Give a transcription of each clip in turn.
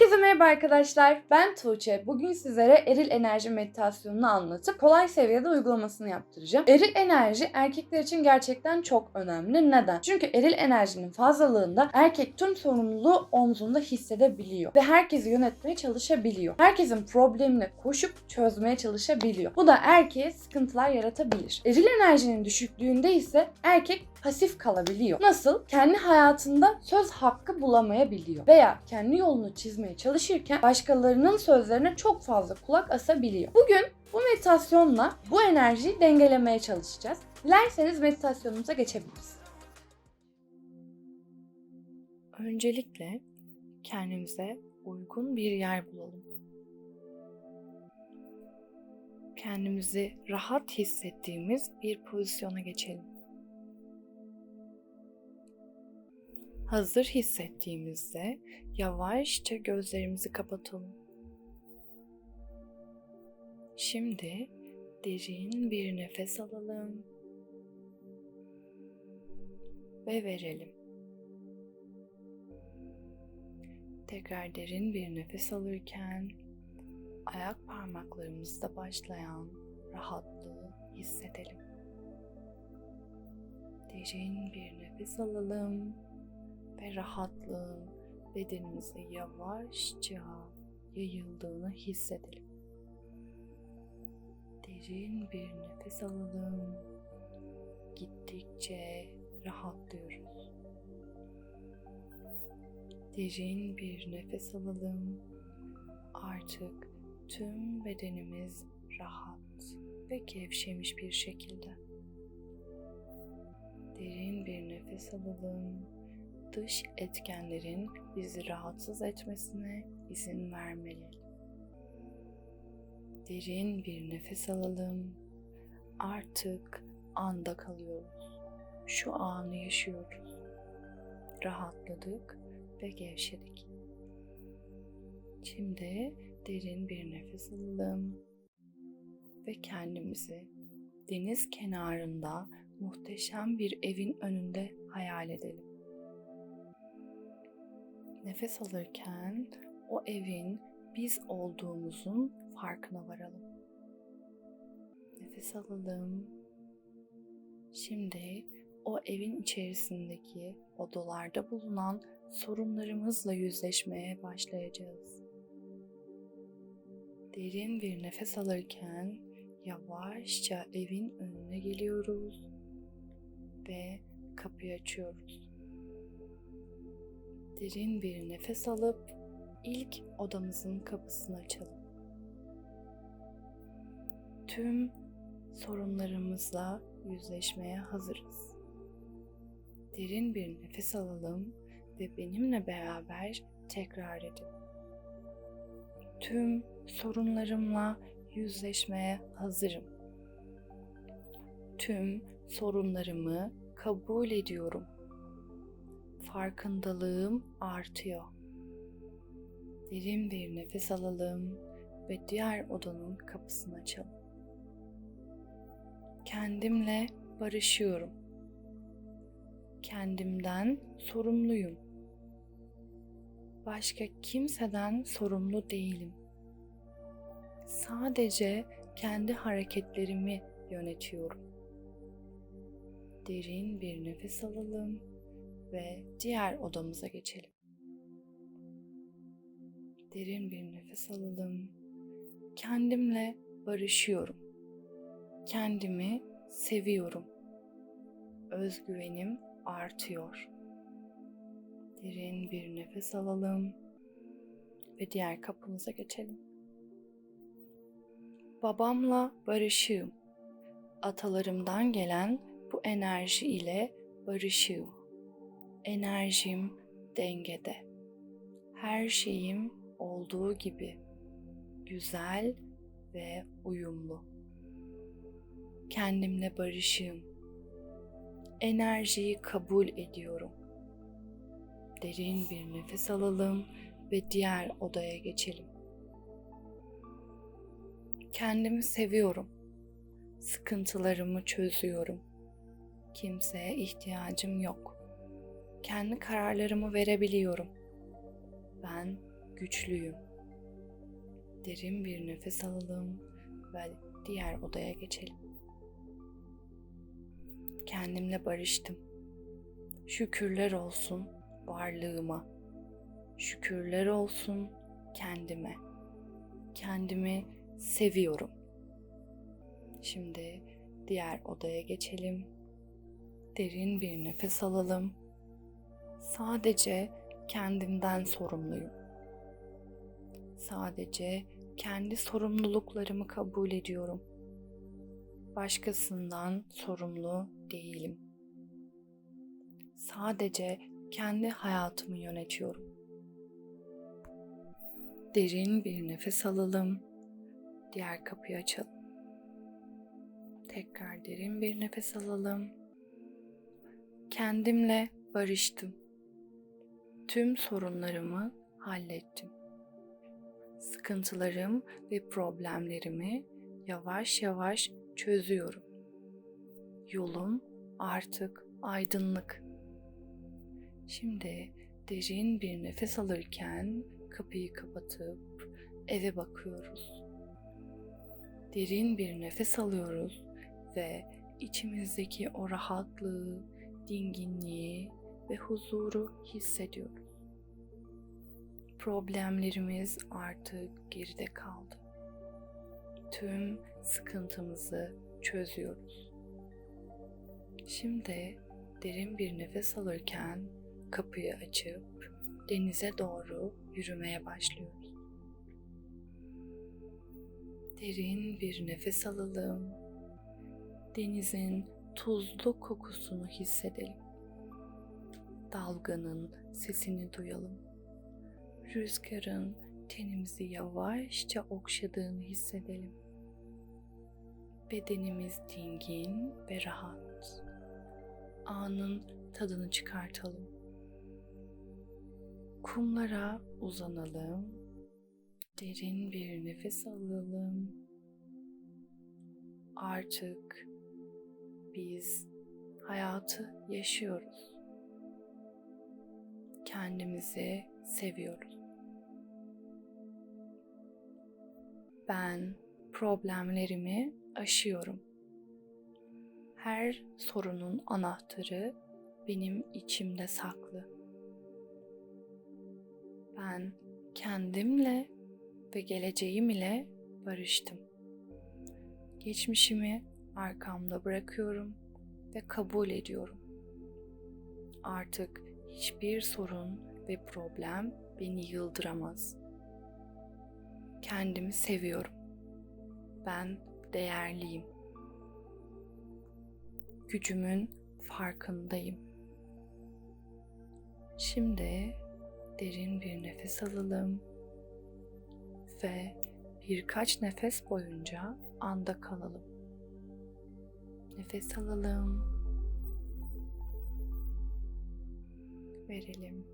Herkese merhaba arkadaşlar. Ben Tuğçe. Bugün sizlere eril enerji meditasyonunu anlatıp kolay seviyede uygulamasını yaptıracağım. Eril enerji erkekler için gerçekten çok önemli. Neden? Çünkü eril enerjinin fazlalığında erkek tüm sorumluluğu omzunda hissedebiliyor ve herkesi yönetmeye çalışabiliyor. Herkesin problemine koşup çözmeye çalışabiliyor. Bu da erkeğe sıkıntılar yaratabilir. Eril enerjinin düşüklüğünde ise erkek pasif kalabiliyor. Nasıl? Kendi hayatında söz hakkı bulamayabiliyor veya kendi yolunu çizmeye çalışırken başkalarının sözlerine çok fazla kulak asabiliyor. Bugün bu meditasyonla bu enerjiyi dengelemeye çalışacağız. Dilerseniz meditasyonumuza geçebiliriz. Öncelikle kendimize uygun bir yer bulalım. Kendimizi rahat hissettiğimiz bir pozisyona geçelim. Hazır hissettiğimizde yavaşça gözlerimizi kapatalım. Şimdi derin bir nefes alalım ve verelim. Tekrar derin bir nefes alırken ayak parmaklarımızda başlayan rahatlığı hissedelim. Derin bir nefes alalım ve rahatlığın bedenimize yavaşça yayıldığını hissedelim. Derin bir nefes alalım. Gittikçe rahatlıyoruz. Derin bir nefes alalım. Artık tüm bedenimiz rahat ve gevşemiş bir şekilde. Derin bir nefes alalım dış etkenlerin bizi rahatsız etmesine izin vermeli. Derin bir nefes alalım. Artık anda kalıyoruz. Şu anı yaşıyoruz. Rahatladık ve gevşedik. Şimdi derin bir nefes alalım ve kendimizi deniz kenarında muhteşem bir evin önünde hayal edelim. Nefes alırken o evin biz olduğumuzun farkına varalım. Nefes alalım. Şimdi o evin içerisindeki odalarda bulunan sorunlarımızla yüzleşmeye başlayacağız. Derin bir nefes alırken yavaşça evin önüne geliyoruz ve kapıyı açıyoruz. Derin bir nefes alıp ilk odamızın kapısını açalım. Tüm sorunlarımızla yüzleşmeye hazırız. Derin bir nefes alalım ve benimle beraber tekrar edin. Tüm sorunlarımla yüzleşmeye hazırım. Tüm sorunlarımı kabul ediyorum farkındalığım artıyor. Derin bir nefes alalım ve diğer odanın kapısını açalım. Kendimle barışıyorum. Kendimden sorumluyum. Başka kimseden sorumlu değilim. Sadece kendi hareketlerimi yönetiyorum. Derin bir nefes alalım ve diğer odamıza geçelim. Derin bir nefes alalım. Kendimle barışıyorum. Kendimi seviyorum. Özgüvenim artıyor. Derin bir nefes alalım ve diğer kapımıza geçelim. Babamla barışığım. Atalarımdan gelen bu enerji ile barışığım enerjim dengede. Her şeyim olduğu gibi güzel ve uyumlu. Kendimle barışığım. Enerjiyi kabul ediyorum. Derin bir nefes alalım ve diğer odaya geçelim. Kendimi seviyorum. Sıkıntılarımı çözüyorum. Kimseye ihtiyacım yok kendi kararlarımı verebiliyorum. Ben güçlüyüm. Derin bir nefes alalım ve diğer odaya geçelim. Kendimle barıştım. Şükürler olsun varlığıma. Şükürler olsun kendime. Kendimi seviyorum. Şimdi diğer odaya geçelim. Derin bir nefes alalım. Sadece kendimden sorumluyum. Sadece kendi sorumluluklarımı kabul ediyorum. Başkasından sorumlu değilim. Sadece kendi hayatımı yönetiyorum. Derin bir nefes alalım. Diğer kapıyı açalım. Tekrar derin bir nefes alalım. Kendimle barıştım. Tüm sorunlarımı hallettim. Sıkıntılarım ve problemlerimi yavaş yavaş çözüyorum. Yolum artık aydınlık. Şimdi derin bir nefes alırken kapıyı kapatıp eve bakıyoruz. Derin bir nefes alıyoruz ve içimizdeki o rahatlığı, dinginliği ve huzuru hissediyoruz. Problemlerimiz artık geride kaldı. Tüm sıkıntımızı çözüyoruz. Şimdi derin bir nefes alırken kapıyı açıp denize doğru yürümeye başlıyoruz. Derin bir nefes alalım. Denizin tuzlu kokusunu hissedelim. Dalganın sesini duyalım. Rüzgarın tenimizi yavaşça okşadığını hissedelim. Bedenimiz dingin ve rahat. Anın tadını çıkartalım. Kumlara uzanalım. Derin bir nefes alalım. Artık biz hayatı yaşıyoruz. Kendimizi seviyoruz. Ben problemlerimi aşıyorum. Her sorunun anahtarı benim içimde saklı. Ben kendimle ve geleceğim ile barıştım. Geçmişimi arkamda bırakıyorum ve kabul ediyorum. Artık hiçbir sorun ve problem beni yıldıramaz. Kendimi seviyorum. Ben değerliyim. Gücümün farkındayım. Şimdi derin bir nefes alalım ve birkaç nefes boyunca anda kalalım. Nefes alalım. Verelim.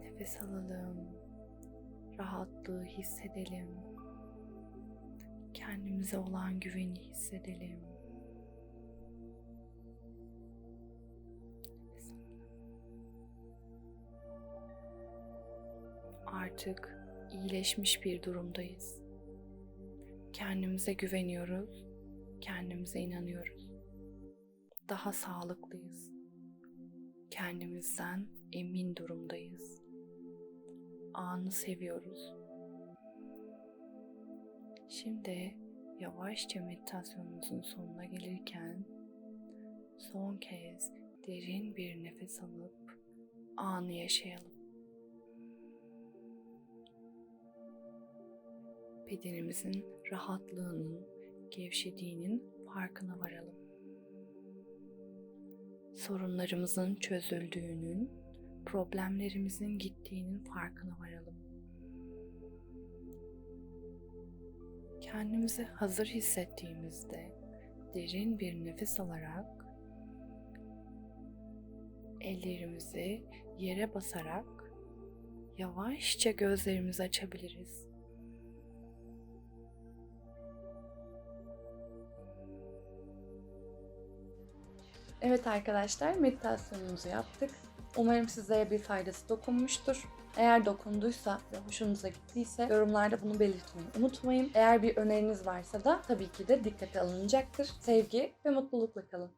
Nefes alalım. Rahatlığı hissedelim. Kendimize olan güveni hissedelim. Artık iyileşmiş bir durumdayız. Kendimize güveniyoruz, kendimize inanıyoruz. Daha sağlıklıyız. Kendimizden emin durumdayız. Anı seviyoruz. Şimdi yavaşça meditasyonumuzun sonuna gelirken son kez derin bir nefes alıp anı yaşayalım. bedenimizin rahatlığının, gevşediğinin farkına varalım. Sorunlarımızın çözüldüğünün, problemlerimizin gittiğinin farkına varalım. Kendimizi hazır hissettiğimizde derin bir nefes alarak ellerimizi yere basarak yavaşça gözlerimizi açabiliriz. Evet arkadaşlar meditasyonumuzu yaptık. Umarım sizlere bir faydası dokunmuştur. Eğer dokunduysa ve hoşunuza gittiyse yorumlarda bunu belirtmeyi unutmayın. Eğer bir öneriniz varsa da tabii ki de dikkate alınacaktır. Sevgi ve mutlulukla kalın.